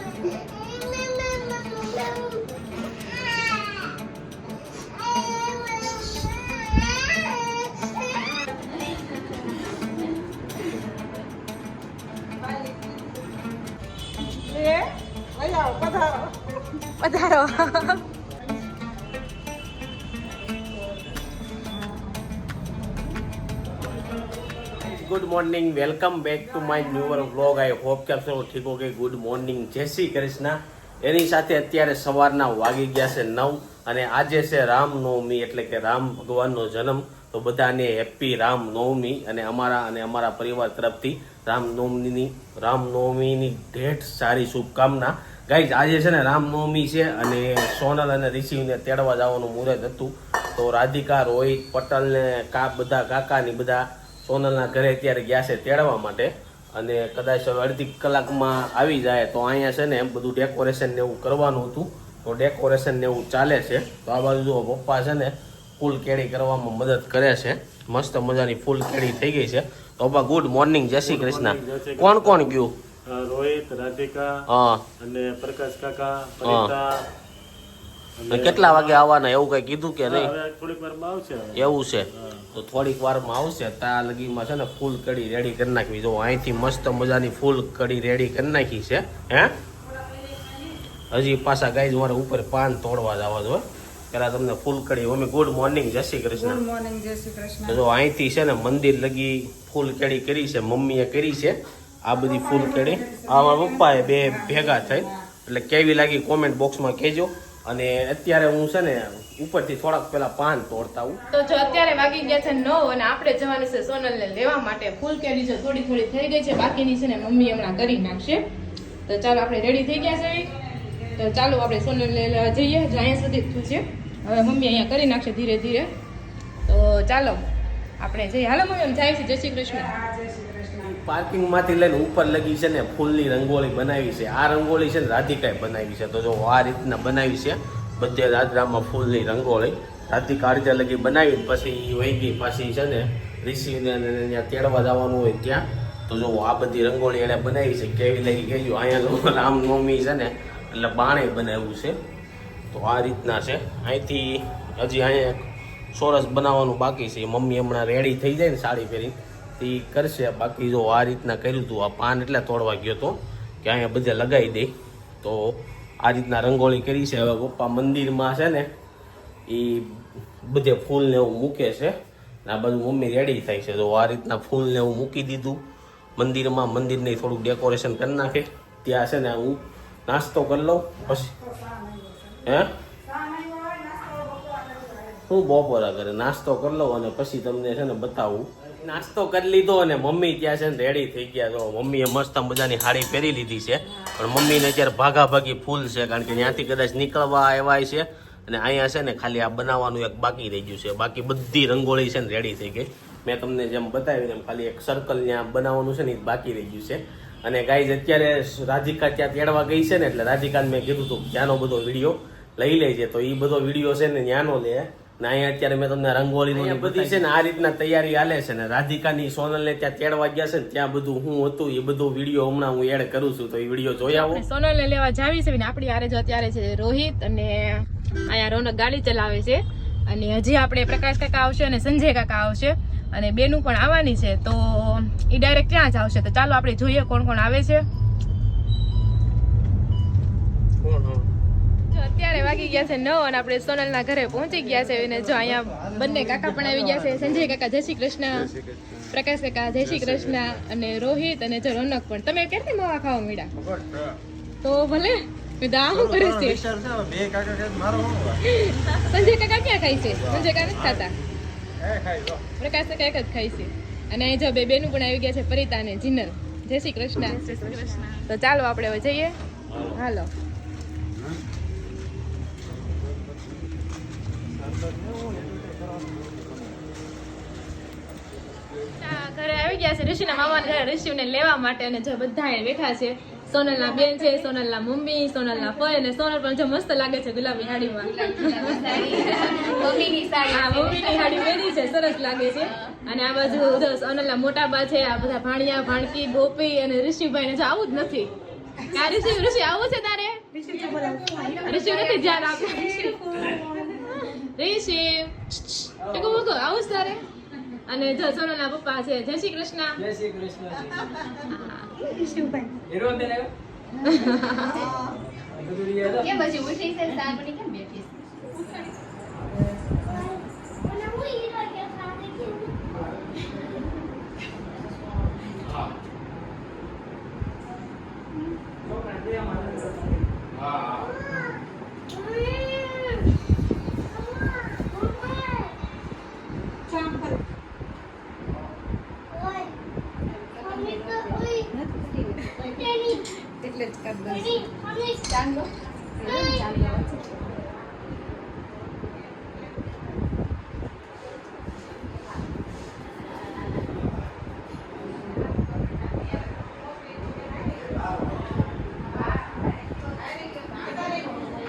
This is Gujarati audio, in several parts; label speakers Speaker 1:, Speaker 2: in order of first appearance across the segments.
Speaker 1: Thank
Speaker 2: you. Morning welcome back to my newer vlog I hope કે આપ સૌ ઠીક હો કે ગુડ મોર્નિંગ જય શ્રી કૃષ્ણ. એની સાથે અત્યારે સવારના વાગી ગયા છે નવ અને આજે છે રામનવમી, એટલે કે રામ ભગવાનનો જન્મ. તો બધાને હેપી રામનવમી અને અમારા અને અમારા પરિવાર તરફથી રામનવમીની રામનવમીની ઢેઠ સારી શુભકામના. ગાઈઝ આજે છે ને રામનવમી છે અને સોનલ અને ઋષિને તેડવા જવાનું મુહૂર્ત હતું. તો રાધિકા, રોહિત પટેલ ને કા, બધા કાકાની બધા સોનલના ઘરે અત્યારે ગયા છે તેડવા માટે. અને કદાચ હવે અડધી કલાકમાં આવી જાય તો અહીંયા છે ને બધું ડેકોરેશન ને એવું કરવાનું હતું. તો ડેકોરેશન ને એવું ચાલે છે. તો આ બાજુ જુઓ પપ્પા છે ને ફૂલ કેળી કરવામાં મદદ કરે છે. મસ્ત મજાની ફૂલ કેળી થઈ ગઈ છે. તો પપ્પા ગુડ મોર્નિંગ જય શ્રી કૃષ્ણ. કોણ કોણ ગયું?
Speaker 3: રોહિત રાધિકા અને પ્રકાશ કાકા
Speaker 2: કેટલા વાગે આવવાના? એવું કઈ કીધું કે નહીં?
Speaker 3: થોડીક વારમાં આવશે
Speaker 2: એવું છે? તો થોડીક વારમાં આવશે. ત્યાં લગીમાં છે ને ફૂલ કડી રેડી કરી નાખવી. જો અહીંથી મસ્ત મજાની ફૂલ કડી રેડી કરી નાખી છે હે? હજી પાછા ગાય મારે ઉપર પાન તોડવા જવા જો પેલા તમને ફૂલ કડી અમે ગુડ મોર્નિંગ જય શ્રી કૃષ્ણ.
Speaker 4: ગુડ મોર્નિંગ જય શ્રી કૃષ્ણ.
Speaker 2: જો અહીંથી છે ને મંદિર લગી ફૂલ કેડી કરી છે મમ્મીએ કરી છે. આ બધી ફૂલ કડી. આ મારા પપ્પાએ બે ભેગા થઈ. એટલે કેવી લાગી કોમેન્ટ બોક્સમાં કહેજો. અને અત્યારે હું છે ને ઉપરથી થોડાક પેલા પાન તોડતા હું
Speaker 1: તો જો અત્યારે વાગી ગયા છે નવ અને આપણે જવાનું છે સોનલને લેવા માટે. ફૂલ કેરી છે થોડી થોડી થઈ ગઈ છે, બાકીની છે ને મમ્મી હમણાં કરી નાખશે. તો ચાલો આપણે રેડી થઈ ગયા છે તો ચાલો આપણે સોનલને લેવા જઈએ, જો અહીંયા સુધી છે હવે મમ્મી અહીંયા કરી નાખશે ધીરે ધીરે. તો ચાલો, આપણે જઈએ. હાલો મમ્મી એમ જાય છે. જય શ્રી કૃષ્ણ.
Speaker 2: પાર્કિંગમાંથી લઈને ઉપર લગી છે ને ફૂલની રંગોળી બનાવી છે. આ રંગોળી છે ને રાધિકાએ બનાવી છે. તો જો આ રીતના બનાવી છે, બધે દાદરામાં ફૂલની રંગોળી. રાધિકા અડધા લગી બનાવી પછી વહી ગઈ પાછી છે ને ઋષિને ત્યાં તેડવા જવાનું હોય ત્યાં. તો જો આ બધી રંગોળી એણે બનાવી છે. કેવી લઈ ગયું અહીંયા રામનવમી છે ને, એટલે બાણે બનાવ્યું છે. તો આ રીતના છે. અહીંથી હજી અહીંયા સોરસ બનાવવાનું બાકી છે. મમ્મી હમણાં રેડી થઈ જાય ને સાડી પહેરી ઈ કરશે. બાકી જો આ રીતના કર્યું હતું આ પાન એટલે તોડવા ગયો તો કે અહીંયા બધે લગાવી દે. તો આ રીતના રંગોળી કરી છે. હવે પપ્પા મંદિરમાં છે ને એ બધે ફૂલ ને એવું મૂકે છે. ને આ બધું મમ્મી રેડી થાય છે. તો આ રીતના ફૂલ ને એવું મૂકી દીધું, મંદિરમાં, મંદિરને થોડુંક ડેકોરેશન કરી નાખે. ત્યાં છે ને હું નાસ્તો કરી લઉં, પછી. હે? હું બપોરા કરે. નાસ્તો કરી લઉં અને પછી તમને છે ને બતાવું. નાસ્તો કરી લીધો અને મમ્મી ત્યાં છે ને રેડી થઈ ગયા. તો મમ્મીએ મસ્ત મજાની સાડી પહેરી લીધી છે. પણ મમ્મીને અત્યારે ભાગા ભાગી ફૂલ છે, કારણ કે ત્યાંથી કદાચ નીકળવા આવ્યા છે. અને અહીંયા છે ને ખાલી આ બનાવવાનું એક બાકી રહી ગયું છે. બાકી બધી રંગોળી છે ને રેડી થઈ ગઈ. મેં તમને જેમ બતાવ્યું એમ ખાલી એક સર્કલ ત્યાં બનાવવાનું છે ને એ બાકી રહી ગયું છે. અને ગાઈઝ અત્યારે રાધિકા ત્યાં તેડવા ગઈ છે ને, એટલે રાધિકાને મેં કીધું હતું ત્યાંનો બધો વીડિયો લઈ લેજે. તો એ બધો વીડિયો છે ને ત્યાંનો લે. ને અહીંયા અત્યારે મેં તમને રંગોળી બધી છે ને આ રીતના તૈયારી હાલે છે ને રાધિકાની સોનલને ત્યાં તેડવા ગયા છે ને ત્યાં બધું હું હતું એ બધો વીડિયો હમણાં હું એડ કરું છું તો એ વીડિયો જોઈ આવો.
Speaker 1: સોનલને લેવા જાવી છે ને આપણી હારે જો અત્યારે છે રોહિત અને અહીંયા રોનક ગાડી ચલાવે છે. અને હજી આપણે પ્રકાશ કાકા આવશે અને સંજય કાકા આવશે અને બેનું પણ આવવાની છે તો એ ડાયરેક્ટ ત્યાં જ આવશે? તો ચાલો આપણે જોઈએ કોણ કોણ આવે છે. જો અત્યારે વાગી ગયા છે નવ અને આપણે સોનલના ઘરે પહોંચી ગયા છે અને જો અહીંયા બંને કાકા પણ આવી ગયા છે. સંજય કાકા જય શ્રી કૃષ્ણ. પ્રકાશ કાકા જય શ્રી કૃષ્ણ. અને રોહિત અને જો રોનક પણ. તમે ક્યારથી મવા ખાવા મળ્યા તો ભલે. શું કરે છે સંજય કાકા ક્યાં ખાય છે? સંજય કાકા નથી ખાતા. પ્રકાશ કાકા એક જ ખાય છે. અને અહીં જો બે બેનું પણ આવી ગયા છે પરિતા અને જીનલ. જય શ્રી કૃષ્ણ. તો ચાલો આપણે હવે જઈએ. હાલો. ઘરે આવી ગયા છે ઋષિના મામાના ઘરે ઋષિને લેવા માટે અને જે બધા બેઠા છે. સોનલના બેન છે સોનલના મમ્મી સોનલના ફોય અને સોનલ પણ જો મસ્ત લાગે છે ગુલાબી સાડીમાં મમ્મીની સાડી પહેરી છે સરસ લાગે છે. અને આ બાજુ સોનલના મોટા બા છે આ બધા ભાણિયા ભાણકી ગોપી અને ઋષિભાઈ ને જો આવું જ નથી. આ ઋષિ ઋષિ આવું છે તારે? ઋષિ નથી જ્યાં આપે ઋષિ ટકો મૂકો આવું તારે? અને જો સોનલના પપ્પા છે. જય શ્રી કૃષ્ણ.
Speaker 5: જય શ્રી કૃષ્ણ હીરો બેન આવ્યો? બધું
Speaker 1: પછી ઉઠી છે સાગણી કેમ બેઠી
Speaker 4: એટલે જ કરી દઉં
Speaker 1: ચાંદલો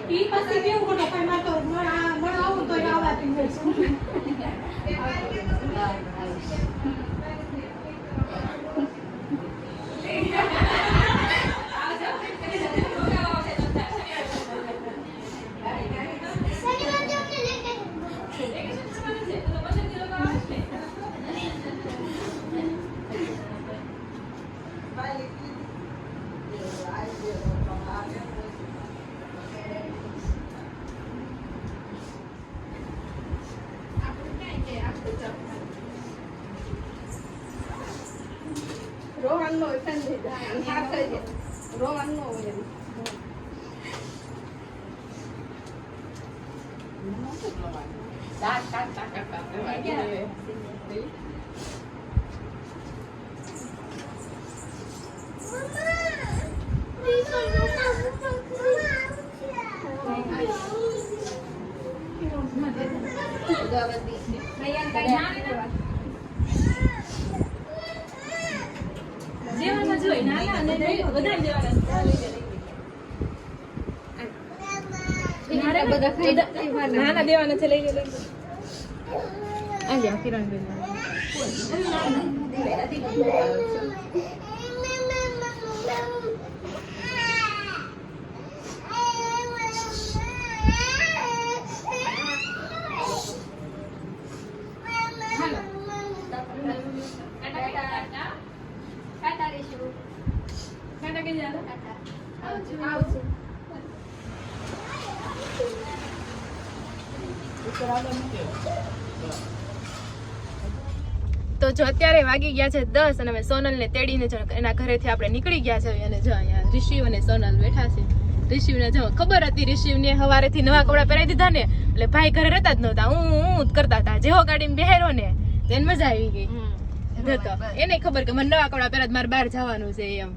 Speaker 4: ઈ પછી કેવું ખોટો કોઈ મારે તો મળા- મળાવું તોય આવવાથી જઈશું.
Speaker 1: રોહન નો રોહન નો હોય એમ. કાટ, કાટ, કાટ, કાટ, કાટ. જેવાના જોઈ નાના અને વધારે જેવાના નાના દેવાના છે લઈ લે આ લ્યા કિરણ બેન. તો જો અત્યારે વાગી ગયા છે દસ અને અમે સોનલને તેડીને જો એના ઘરેથી આપણે નીકળી ગયા છે અને જો અહીંયા રિશિવ અને સોનલ બેઠા છે. રિશિવને જો ખબર હતી રિશિવને હવારેથી નવા કપડા પહેરાવી દીધા ને એટલે ભાઈ ઘરે રહેતા જ નહોતા. હું હું કરતા હતા. જેવો ગાડીમાં બેહેરો ને તેને મજા આવી ગઈ. એને ખબર કે મને નવા કપડા પહેરા મારે બહાર જવાનું છે એમ.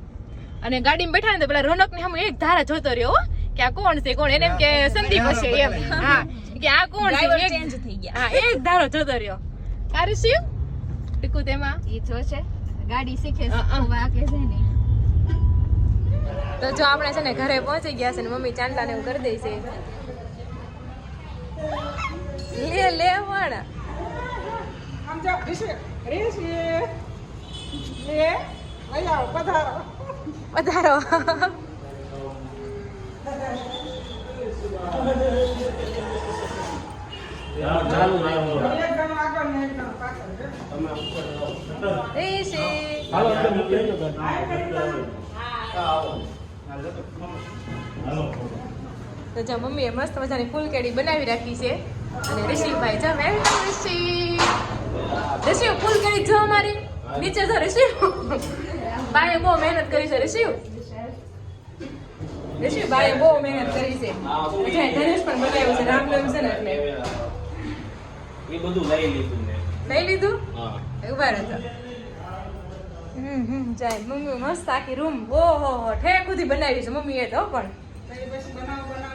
Speaker 1: અને ગાડીમાં બેઠા ને તો પેલા રોનક ને હમણાં એક ધારા જોતો રહ્યો કે આ કોણ છે કોણ? એને એમ કે સંદીપ હશે એમ. હા. કે આ કોણ છે? ચેન્જ થઈ ગયા. હા એક ધારો જોતો રહ્યો. તારું શિવ ટીકુ તેમાં.
Speaker 6: એ જો છે ગાડી શીખે. વાકે છે ને
Speaker 1: તો જો આપણે છે ને ઘરે પહોંચી ગયા છે ને મમ્મી ચાંદલા ને એવું કરી દે છે. લે લે પણ
Speaker 4: આમ જાઓ, ઋષિ. ઋષિ. લઈ આવો, પધારો.
Speaker 1: વધારો. તો જો મમ્મીએ મસ્ત મજાની ફૂલ કેડી બનાવી રાખી છે. અને ઋષિભાઈ, જો વેલકમ ઋષિ. ઋષિ, ફૂલ કેડી જો અમારી નીચે જો ઋષિ. બાએ બહુ મહેનત કરી છે ઋષિ. ઋષિ બાએ બહુ મહેનત કરી છે. એટલે ધનુષ પણ બનાવ્યું છે રામનામ છે ને એટલે.
Speaker 2: એ બધું લઈ લીધું
Speaker 1: લઈ લીધું?
Speaker 2: હા.
Speaker 1: ઊભા રહેજો હમ હમ જાય. મમ્મી મસ્ત આખી રૂમ ઓહો હો ઠેક સુધી બનાવી છે મમ્મીએ તો પણ.
Speaker 4: એ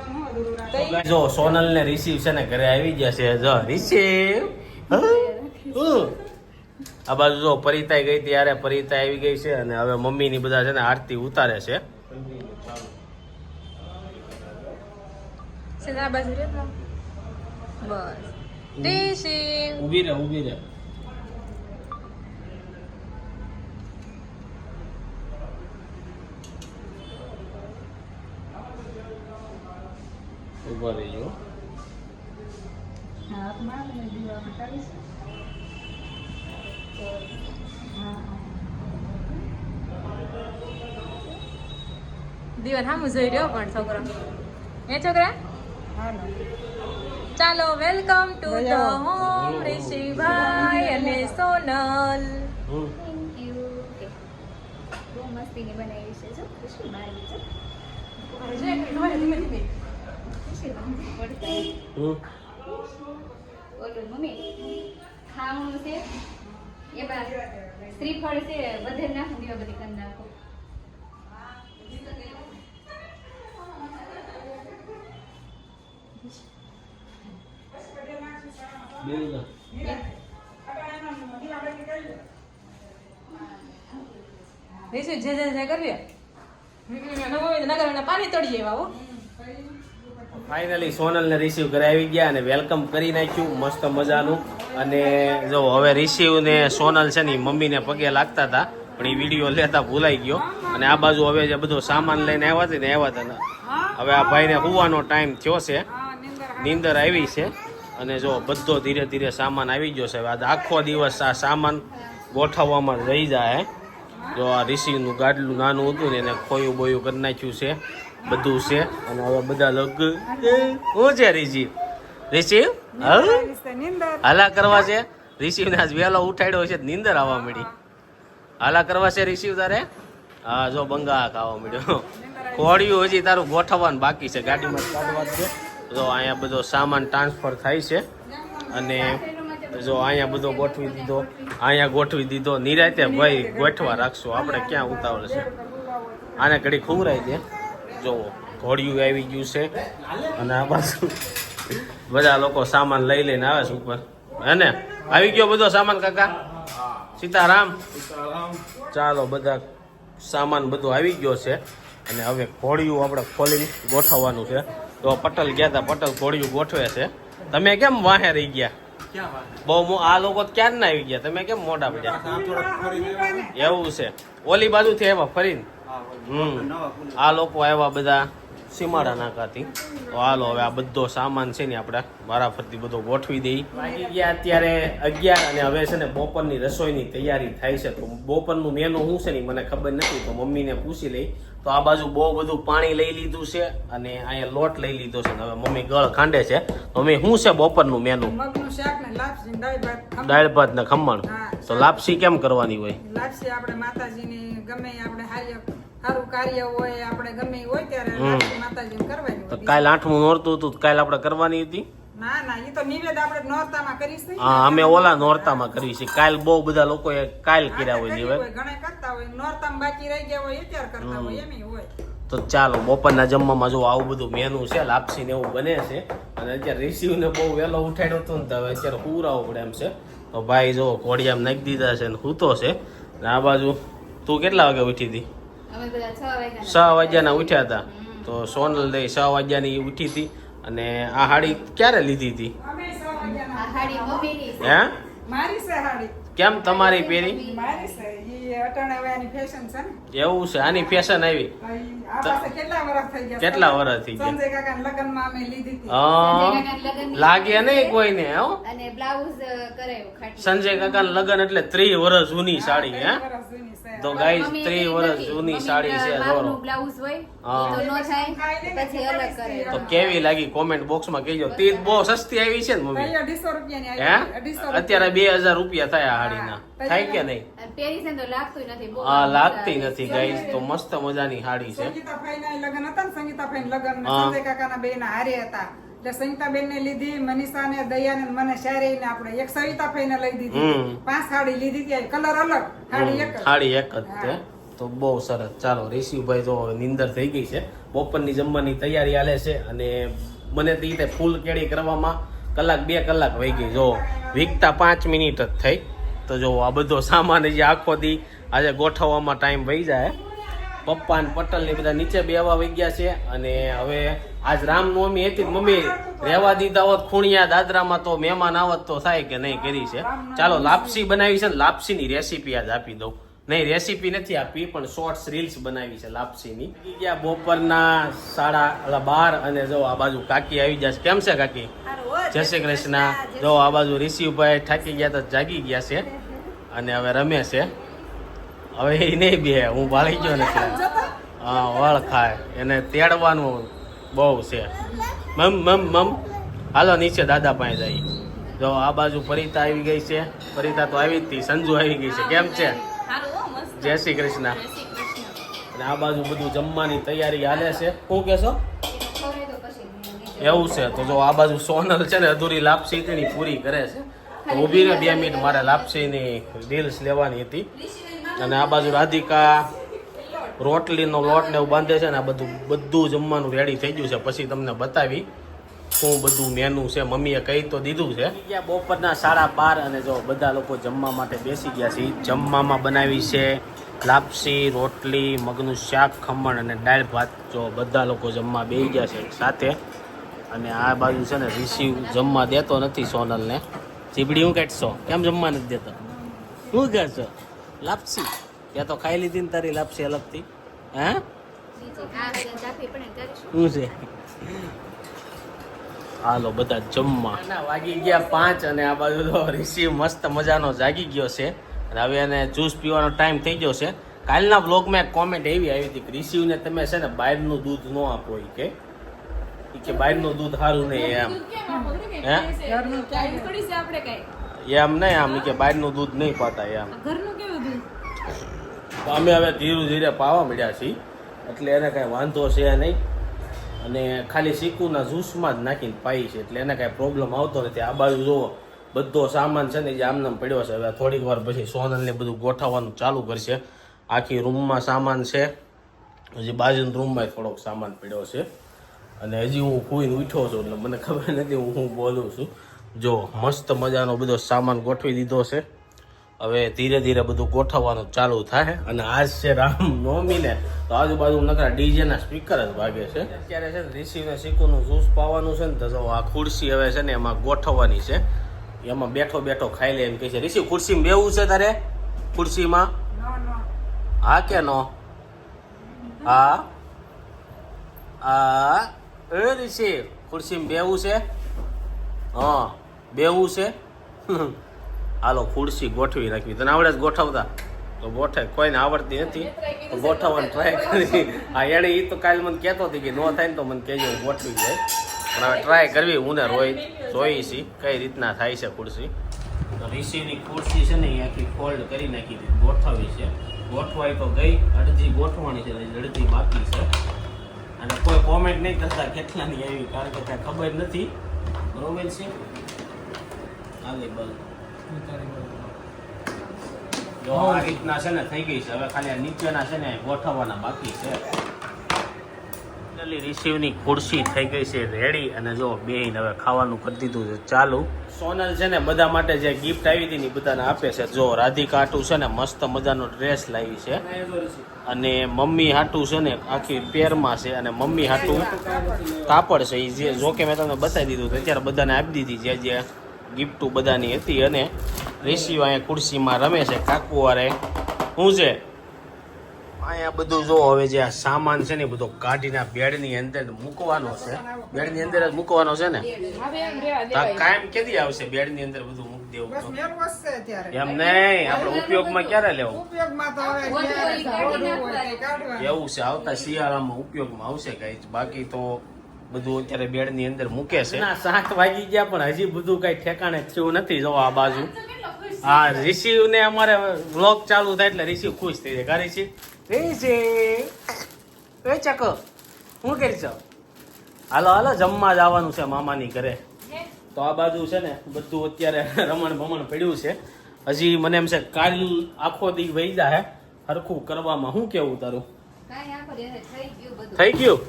Speaker 4: હું.
Speaker 1: તો પણ
Speaker 2: જો સોનલ ને રિસીવ છે ને ઘરે આવી ગયા છે. જો રિસીવ. આ બાજુ જો પરિતાઈ ગઈ ત્યારે પરિતા આવી ગઈ છે અને હવે મમ્મી ની બધા છે ને આરતી ઉતારે છે.
Speaker 1: બસ.
Speaker 2: ઊભી રહે
Speaker 4: ઊભી દીવા પટાવીશું
Speaker 1: દીવાન સામું જોઈ રહ્યો પણ છોકરો. એ છોકરા? ચાલો વેલકમ ટુ ધ હોમ ઋષિભાઈ અને સોનલ.
Speaker 6: થેન્ક યુ બહુ મસ્તીની બનાવી છે જો. ખુશી મારી છે. ખુશી બાંધી પડતા
Speaker 2: હમ.
Speaker 6: ઓલું મમ્મી. ખાવાનું છે? એ બા શ્રીફળ છે બધે નાખું દીવા બધી કરી નાખો.
Speaker 2: બેન ના.
Speaker 1: રીસુ જે જે જે કરીએ નગર પાણી તળીએ એવા હો.
Speaker 2: ફાઇનલી સોનલને રિસીવ કરાવી ગયા અને વેલકમ કરી નાખ્યું. મસ્ત મજાનું. અને જો હવે રિસીવ ને સોનલ છે ને મમ્મીને પગે લાગતા હતા, પણ એ વીડિયો લેતા ભૂલાઈ ગયો. અને આ બાજુ હવે જે બધો સામાન લઈને આવ્યા હતા ને, આવ્યા હતા. હવે આ ભાઈને હોવાનો ટાઈમ થયો છે. નીંદર આવી છે. અને જો બધો ધીરે ધીરે સામાન આવી ગયો છે. હવે આ આખો દિવસ આ સામાન ગોઠવવામાં રહી જાય. જો આ રિસીવનું ગાડલું નાનું હતું ને, એને ખોયું બોયું કરી નાખ્યું છે. બધું છે. અને હવે બધા લગ હું છે રિસીવ રિસીવ? હાલા કરવા છે? રિસીવને આજ વહેલો ઉઠાડ્યો છે નીંદર આવવા મળી હાલા કરવા છે રિસીવ તારે? હા જો બંગા ખાવા મળ્યો કોળિયું હજી તારું ગોઠવવાનું બાકી છે ગાડીમાં કાઢવા છે જો અહીંયા બધો સામાન ટ્રાન્સફર થાય છે. અને જો અહીંયા બધો ગોઠવી દીધો અહીંયા ગોઠવી દીધો. નિરાતે ભાઈ ગોઠવા રાખશો આપણે ક્યાં ઉતાવળ છે? આને ઘડી ખુવરાઈ દે. જોવો ઘોડિયું આવી ગયું છે. અને આ બાજુ બધા લોકો સામાન લઈ લઈને આવે છે ઉપર. હે આવી ગયો બધો સામાન, કાકા? સીતારામ? ચાલો, બધા સામાન બધો આવી ગયો છે. અને હવે ઘોડિયું આપણે ખોલી ગોઠવવાનું છે. તો પટલ ગયા હતા પટલ ઘોડિયું ગોઠવે છે. તમે કેમ વાહે રહી ગયા? બહુ આ લોકો ક્યાં ના આવી ગયા? તમે કેમ મોડા પડ્યા? એવું છે. ઓલી બાજુથી આવ્યા ફરીને? હમ. આ લોકો આવ્યા બધા. સીમાડા નાકાથી તો હાલો હવે આ બધો સામાન છે ને આપણે વારાફરતી બધો ગોઠવી દઈ. વાગી ગયા અત્યારે અગિયાર અને હવે છે ને બપોરની રસોઈની તૈયારી થાય છે. તો બપોરનું મેનુ શું છે ને મને ખબર નથી તો મમ્મીને પૂછી લઈ. તો આ બાજુ બહુ બધું પાણી લઈ લીધું છે અને અહીંયા લોટ લઈ લીધો છે. હવે મમ્મી ગળ ખાંડે છે. મમ્મી શું છે બપોરનું મેનુ
Speaker 4: દાળ ભાત ખમણ.
Speaker 2: ને ખમણ. તો લાપસી કેમ કરવાની હોય?
Speaker 4: લાપસી આપણે માતાજીની ગમે આપણે હાર્ય સારું કાર્ય હોય આપણે ગમે હોય ત્યારે
Speaker 2: હમ.
Speaker 4: કરવાની
Speaker 2: તો કાલ આઠમું નોરતું હતું તો કાલ આપણે કરવાની હતી?
Speaker 4: ના ના એ તો નિવેદ આપણે નોરતામાં કરીશું
Speaker 2: હા અમે ઓલા નોરતામાં કરી છે કાલ બહુ બધા લોકોએ કાલ કર્યા હોય નિવેદ.
Speaker 4: ઘણા કરતા હોય નોરતામાં બાકી રહી ગયા હોય ત્યારે કરતા હોય એમ હોય.
Speaker 2: તો ચાલો બપોરના જમવામાં જો આવું બધું મેનુ છે લાપસી ને એવું બને છે અને અત્યારે રિસીવ ને બહુ વહેલો ઉઠાડ્યો હતો ને તો હવે અત્યારે પૂરાવો પડે એમ છે. તો ભાઈ જો ઘોડિયામાં નાખી દીધા છે ને સૂતો છે. ને આ બાજુ તું કેટલા વાગે ઉઠી હતી?
Speaker 6: છ
Speaker 2: વાગ્યાના ઉઠ્યા હતા. તો સોનલ દઈ છ વાગ્યાની ઉઠી હતી અને આ હાડી ક્યારે લીધી હતી?
Speaker 4: અમે સો વાગ્યાના
Speaker 6: આ હાડી મમ્મીની. છે
Speaker 2: હે?
Speaker 4: મારી છે હાડી.
Speaker 2: કેમ તમારી પહેરી?
Speaker 4: મારી છે. ઈ અટાણે હવે આની ફેશન છે ને.
Speaker 2: એવું છે આની ફેશન આવી.
Speaker 4: કેટલા વર્ષ થઈ ગયા
Speaker 2: કેટલા વર્ષ થઈ ગયા?
Speaker 4: સંજય કાકાના લગ્નમાં અમે લીધી હતી.
Speaker 2: હા.
Speaker 6: સંજય કાકાના લગ્નની
Speaker 2: લાગે નહીં કોઈને હો?
Speaker 6: અને બ્લાઉઝ કરાયું ખાટી
Speaker 2: સંજય કાકા લગન એટલે ત્રીસ વર્ષ જૂની સાડી હે? તો ગાઈસ
Speaker 6: 3
Speaker 2: વર્ષ જૂની સાડી છે જોરો
Speaker 6: બ્લાઉઝ હોય
Speaker 2: હા.
Speaker 6: તો નો થાય પછી અલગ કરે.
Speaker 2: તો કેવી લાગી કોમેન્ટ બોક્સમાં કહેજો. તી બહુ સસ્તી આવી છે ને મમ્મી?
Speaker 4: ભાઈ અઢીસો રૂપિયાની
Speaker 2: હે?
Speaker 4: આવી 250
Speaker 2: અત્યારે બે હજાર રૂપિયા થયા હાડીના.
Speaker 4: હા.
Speaker 2: થાય કે નહીં?
Speaker 6: પહેરી છે તો લાગતું નથી બહુ
Speaker 2: હા લાગતી નથી ગાઈસ તો મસ્ત મજાની સાડી છે.
Speaker 4: સંગીતાભાઈના લગ્ન હતા ને સંગીતાભાઈના લગ્ન ને
Speaker 2: હા.
Speaker 4: સંજય કાકાના બેના હારે હતા. એટલે સંગીતાબેન ને લીધી દયાને ને મને શારી ને આપણે એક સવિતાભાઈને લઈ દીધી. પાંચ સાડી લીધી હતી કલર અલગ સાડી એક જ.
Speaker 2: હાડી એક જ છે તો. બહુ સરસ. ચાલો રેશિવભાઈ તો નિંદર થઈ ગઈ છે. બપોરની જમવાની તૈયારી હાલે છે અને મને તો રીતે ફૂલ કેળી કરવામાં કલાક બે કલાક વહી ગઈ. જો વીકતા પાંચ મિનિટ જ થઈ. તો જો આ બધો સામાન જે આખો દી આજે ગોઠવવામાં ટાઈમ વહી જાય. પપ્પા ને પટેલ ને બધા નીચે બેવા વહી ગયા છે. અને હવે આજ રામનવમી હતી મમ્મી રહેવા દીધા હોત ખૂણિયા દાદરામાં તો મહેમાન આવત તો થાય કે નહીં કરી છે. ચાલો લાપસી બનાવી છે ને લાપસીની રેસીપી આજ આપી દઉં. નહીં રેસીપી નથી આપી પણ શોર્ટ્સ રીલ્સ બનાવી છે લાપસીની. ગયા બપોરના સાડા બાર અને જો આ બાજુ કાકી આવી જશે કેમ છે કાકી? જય શ્રી કૃષ્ણ જો આ બાજુ ઋષિભાઈ થાકી ગયા તો જાગી ગયા છે. અને હવે રમે છે. હવે એ નહીં બે હું ભાળી ગયો ને હા વળ ખાય. એને તેડવાનું બહુ છે. મમ મમ મમ. હાલો નીચે દાદા પાસે જઈ જો આ બાજુ પરિતા આવી ગઈ છે. પરિતા તો આવી જ હતી. સંજુ આવી ગઈ છે. કેમ છે? જય શ્રી કૃષ્ણ. અને આ બાજુ બધું જમવાની તૈયારી હાલે છે. શું કહેશો. એવું છે. તો જો આ બાજુ સોનલ છે ને અધૂરી લાપસી તેની પૂરી કરે છે. ઊભી ને બે મિનિટ. મારે લાપસીની રીલ્સ લેવાની હતી. અને આ બાજુ રાધિકા, રોટલીનો લોટ ને એવું બાંધે છે ને આ બધું બધું જમવાનું રેડી થઈ ગયું છે. પછી તમને બતાવી શું બધું મેનુ છે. મમ્મીએ કહી તો દીધું છે. બપોરના સાડા બાર અને જો બધા લોકો જમવા માટે બેસી ગયા છે. જમવામાં બનાવી છે લાપસી, રોટલી, મગનું શાક, ખમણ અને દાળ ભાત. જો બધા લોકો જમવા બેસી ગયા છે સાથે. અને આ બાજુ છે ને રિસીવ જમવા દેતો નથી સોનલને. ચીબડી હું કાઢશો? કેમ જમવા નથી દેતો? શું કહેશો લાપસી? ત્યાં તો ખાઈ લીધી ને તારી લાપસી અલગથી. હે?
Speaker 6: નીચે આ રીતે ચાપી પણ એ કરીશું.
Speaker 2: શું છે? હાલો બધા જમવા. વાગી ગયા પાંચ અને આ બાજુ તો રિસીવ મસ્ત મજાનો જાગી ગયો છે. અને હવે એને જ્યુસ પીવાનો ટાઈમ થઈ ગયો છે. કાલના બ્લોગમાં એક કોમેન્ટ એવી આવી હતી કે રિસીવને તમે છે ને બહારનું દૂધ ન આપો એ કે. કે બહારનું દૂધ સારું નહીં એમ. હે? એમ નહીં આમ કે બહારનું દૂધ નહીં પાતા એમ.
Speaker 1: ઘરનું
Speaker 2: તો અમે હવે ધીરે ધીરે પાવા મળ્યા છીએ. એટલે એને કાંઈ વાંધો છે નહીં. અને ખાલી સીકુના જ્યુસમાં જ નાખીને પાઈ છે. એટલે એને કાંઈ પ્રોબ્લેમ આવતો નથી. આ બાજુ જુઓ, બધો સામાન છે ને જે આમનામ પડ્યો છે. હવે થોડીક વાર પછી સોનલને બધું ગોઠવવાનું ચાલુ કરશે. આખી રૂમમાં સામાન છે. હજી બાજુના રૂમમાં થોડોક સામાન પડ્યો છે. અને હજી હું કોઈને ઉઠ્યો છું, એટલે મને ખબર નથી હું હું બોલું છું. જો, મસ્ત મજાનો બધો સામાન ગોઠવી દીધો છે. હવે ધીરે ધીરે બધું ગોઠવવાનું ચાલુ થાય અને આજ છે રામ નવમી ને તો આજુબાજુ નકરા ડીજે ના સ્પીકર જ વાગે છે. અત્યારે છે ને ઋષિ ને શીખુનું જ્યુસ પાવાનું છે ને તો આ ખુરશી હવે છે ને એમાં ગોઠવવાની છે. એમાં બેઠો બેઠો ખાઈ લે એમ કહે છે. ઋષિ, ખુરશીમાં બેવું છે તારે? ખુરશીમાં? હા કે નો? હા? આ એ ઋષિ, ખુરશીમાં બેવું છે? હા બેવું છે? હાલો ખુરશી ગોઠવી રાખવી તને આવડે ગોઠવતા? તો ગોઠે. કોઈને આવડતી નથી ગોઠવવાનું ટ્રાય કરી. હા, એણે એ તો કાલે મને કહેતો હતી કે નો થાય ને તો મને કહેજો ગોઠવી જાય. પણ હવે ટ્રાય કરવી હું ને રોઈ જોઈ છી કઈ રીતના થાય છે ખુરશી. તો ઋષિની ખુરશી છે ને એ આખી ફોલ્ડ કરી નાખી દીધી ગોઠવી છે. ગોઠવાઈ તો ગઈ, અડધી ગોઠવાની છે અડધી બાકી છે. અને કોઈ કોમેન્ટ નહીં કરતા કેટલાની આવી, કારણ કે ત્યાં ખબર નથી. બરોબર છે? આગળ બલ જો રીતના છે ને થઈ ગઈ છે. હવે ખાલી નીચેના છે ને ગોઠવવાના બાકી છે. રિસીવની ખુરશી થઈ ગઈ છે રેડી અને જો બેન હવે ખાવાનું કરી દીધું છે, ચાલુ. સોનલ છે ને બધા માટે જે ગિફ્ટ આવી હતી ને બધાને આપે છે. જો રાધિકા હાટુ છે ને મસ્ત મજાનો ડ્રેસ લાવી છે. અને મમ્મી હાટું છે ને આખી પેરમાં છે અને મમ્મી હાટું કાપડ છે. એ જે જો કે મેં તમને બતાવી દીધું અત્યારે બધાને આપી દીધી જે જે ગિફ્ટો બધાની હતી અને રેશિયો અહીંયા ખુરશીમાં રમે છે. કાકુ વારે શું છે? અહીંયા બધું જો હવે જે આ સામાન છે ને એ બધો કાઢીને બેડની અંદર મૂકવાનો છે. બેડની અંદર જ મૂકવાનો છે ને? કાયમ કેદી આવશે બેડની અંદર બધું મૂકી દેવું એમ નહીં આપણે ઉપયોગમાં ક્યારે લેવું. એવું છે આવતા શિયાળામાં ઉપયોગમાં આવશે કઈ બાકી તો બધું અત્યારે બેડની અંદર મૂકે છે. ના સાત વાગી ગયા પણ હજી બધું કઈ ઠેકાણે થયું નથી જો આ બાજુ. હા રિસીવ ને અમારે વ્લોગ ચાલુ થાય એટલે રિસીવ ખુશ થઈ જાય. કા રિસીવ રિસીવ એ ચકો શું છો? હાલો હાલો જમવા જવાનું છે મામાની ઘરે. તો આ બાજુ છે ને બધું અત્યારે રમણ ભમણ પડ્યું છે. હજી મને એમ છે કાલ આખો દી વહી જાય હરખું કરવામાં. શું કેવું તારું?
Speaker 6: થઈ ગયું?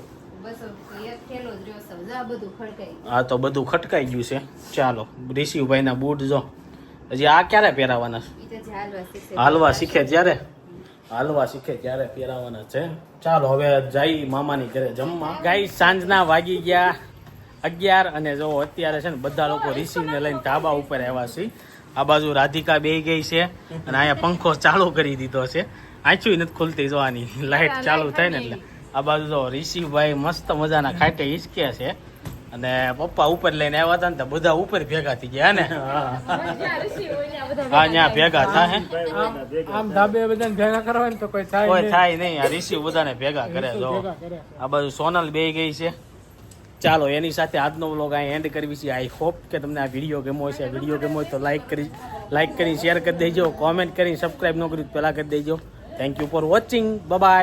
Speaker 2: ગયું. હા તો બધું ખટકાઈ ગયું છે. ચાલો ઋષિભાઈના બૂટ જો. હજી આ ક્યારે પહેરાવાના
Speaker 6: હાલવા શીખે
Speaker 2: ત્યારે હાલવા શીખે ત્યારે પહેરાવાના છે. ચાલો હવે જઈ મામાની ઘરે જમવા. ગાઈ સાંજના વાગી ગયા. અગિયાર અને જો અત્યારે છે ને બધા લોકો ઋષિને લઈને ધાબા ઉપર આવ્યા છે. આ બાજુ રાધિકા બે ગઈ છે અને અહીંયા પંખો ચાલુ કરી દીધો છે. આંચું નથી ખુલતી જોવાની. લાઇટ ચાલુ થાય ને એટલે. આ બાજુ તો ઋષિભાઈ મસ્ત મજાના ખાટે હિસકે છે. અને પપ્પા ઉપર લઈને આવ્યા હતા ને તો બધા ઉપર ભેગા થઈ ગયા ને? હા ત્યાં ભેગા થાય
Speaker 5: આમ ધાબે બધાને ભેગા કરવા તો કોઈ થાય
Speaker 2: કોઈ
Speaker 5: નહીં.
Speaker 2: થાય નહીં. આ ઋષિ બધાને ભેગા કરે જો. આ બાજુ સોનલ બે ગઈ છે. ચાલો એની સાથે આજનો વ્લોગ અહીં એન્ડ કરવી છે. આઈ હોપ કે તમને આ વીડિયો ગમો હશે. આ વીડિયો ગમો હોય તો લાઈક કરી લાઈક કરી શેર કરી દેજો. કોમેન્ટ કરી સબસ્ક્રાઈબ ન કર્યું તો પહેલાં કરી દેજો. Thank you for watching bye